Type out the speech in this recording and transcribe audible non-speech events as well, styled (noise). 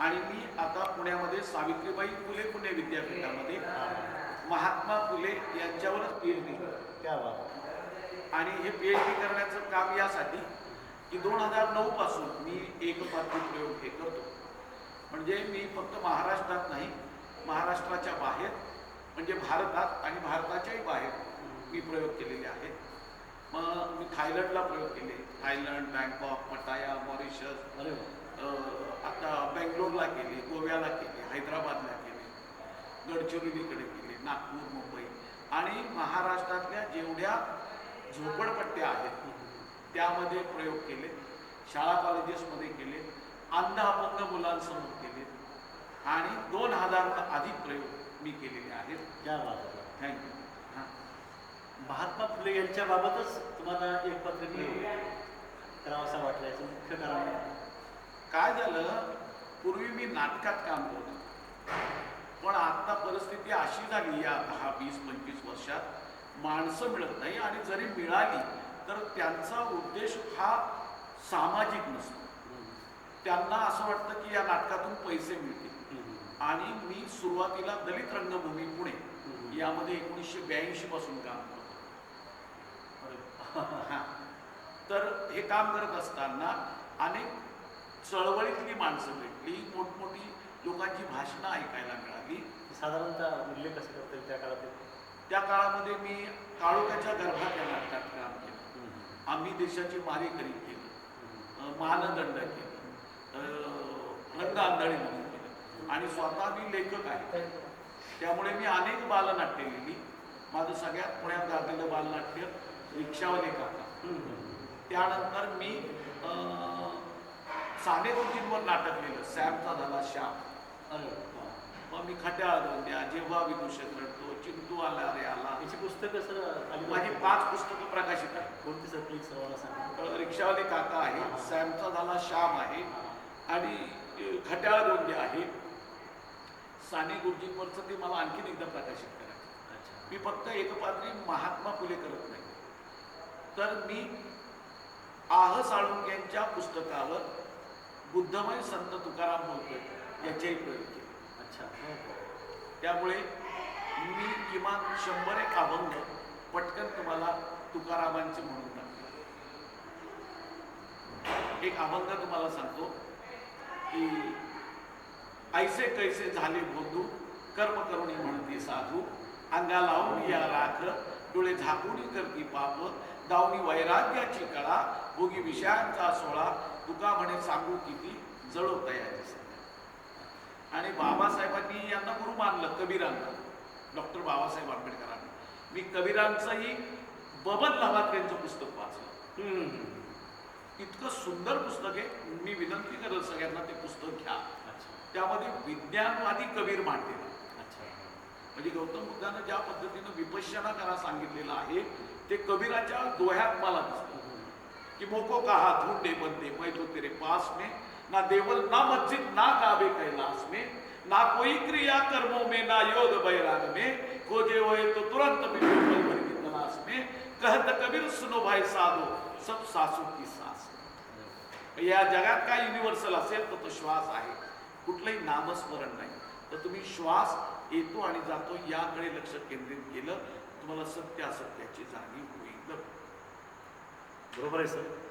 आणि मी आता पुण्यामध्ये सावित्रीबाई फुले पुणे विद्यापीठामध्ये महात्मा फुले यांच्यावरच पी एच डी आणि हे पी एच डी करण्याचं काम यासाठी की दोन हजार नऊ पासून मी एकपात्री प्रयोग हे करतो. म्हणजे मी फक्त महाराष्ट्रात नाही महाराष्ट्राच्या बाहेर म्हणजे भारतात आणि भारताच्याही बाहेर मी प्रयोग केलेले आहेत. मग मी थायलंडला प्रयोग केले. थायलंड बँकॉक पटाया मॉरिशस बेंगलोरला केले गोव्याला केले हैदराबादला केले गडचिरोलीकडे केले नागपूर मुंबई आणि महाराष्ट्रातल्या जेवढ्या झोपडपट्ट्या आहेत त्यामध्ये प्रयोग केले शाळा कॉलेजेसमध्ये केले अंध अपंग मुलांसमोर केले आणि दोन हजारहून अधिक प्रयोग मी केलेले आहेत. क्या बात आहे. थँक्यू हां. महात्मा फुले यांच्या बाबतच तुम्हाला एक पत्र करावंसं वाटलं याचं मुख्य कारण? काय झालं? पूर्वी मी नाटकात काम करतो पण आता परिस्थिती अशी झाली या दहा वीस पंचवीस वर्षात माणसं मिळत नाही आणि जरी मिळाली तर त्यांचा उद्देश हा सामाजिक नसतो त्यांना असं वाटतं की या नाटकातून पैसे मिळतील. आणि मी सुरुवातीला दलित रंगभूमी पुणे. यामध्ये एकोणीसशे ब्याऐंशी पासून काम करतो. (laughs) तर हे काम करत असताना अनेक चळवळीतली माणसं भेटली. मोठमोठी लोकांची भाषणं ऐकायला मिळाली. साधारणतः उल्लेख कसं करता येईल त्या काळात त्या काळामध्ये मी काळोखाच्या गर्भात या नाटकात काम केलं. आम्ही देशाची मारेकरी केलं मानदंड केलं. रंग आंधळी म्हणून केलं. आणि स्वतः मी लेखक आहे. त्यामुळे मी अनेक बालनाट्य लिहिली. माझं सगळ्यात पुण्यात गाजलेलं बालनाट्य रिक्षावाले काका. त्यानंतर मी साने गुरुजींवर नाटक लिहिलं सॅमचा झाला श्याम अरे. मग मी खट्याळ दोन द्या जेव्हा विदूषक रडतो चिंतू आला रे आला. याची पुस्तकं सर माझी पाच पुस्तकं प्रकाशित आहेत. कोणती सर प्लीज सांगा अं, रिक्षावाले काका आहे सॅमचा झाला श्याम आहे. आणि खट्याळ दोंदे आहे. साने गुरुजींवरचं ते मला आणखीन एकदा प्रकाशित करायचं. अच्छा. मी फक्त एकपात्री महात्मा फुले करत नाही. तर मी आह साळुंक्यांच्या पुस्तकावर बुद्धमय संत तुकाराम बोलतोय याचेही प्रयोग केले अच्छा. त्यामुळे मी किमान शंभर एक अभंग पटकन तुम्हाला तुकारामांचे म्हणून टाकतो एक अभंग तुम्हाला सांगतो की ऐसे कैसे झाले बोधू कर्म करुणी म्हणते साधू अंगा लावून या राख डोळे झाकुणी करती पाप दावणी वैराग्याची कळा भोगी विषयांचा म्हणे सांगू किती जळो तयारी सध्या आणि बाबासाहेबांनी यांना गुरु मानलं कबीरांना. डॉक्टर बाबासाहेब आंबेडकरांनी. मी कबीरांचंही बबन लहात्रेंचं पुस्तक वाचलं. इतकं सुंदर पुस्तक आहे. मी विनंती करेल सगळ्यांना ते पुस्तक घ्या. त्यामध्ये विज्ञानवादी कबीर मांडलेला अच्छा. म्हणजे गौतम बुद्धानं ज्या पद्धतीनं विपश्यना करा सांगितलेलं आहे ते कबीराच्या दोह्यात मला दिसतं. कि मोको कहा ढूंढे बंदे मैं तो तेरे पास में ना देवल ना मस्जिद ना काबे कैलाश में ना कोई क्रिया कर्मों में ना योग बैराग में खोजे हुए तो तुरंत मिलो पल की तलाश में कहत कबीर सुनो भाई साधो सब सासू की सास। या जगात काय युनिव्हर्सल असेल तर तो श्वास आहे कुठलंही नामस्मरण नाही. तर तुम्ही श्वास येतो आणि जातो याकडे लक्ष केंद्रित केलं तुम्हाला सत्य असत्याची जाणीव होईल. बरोबर आहे सर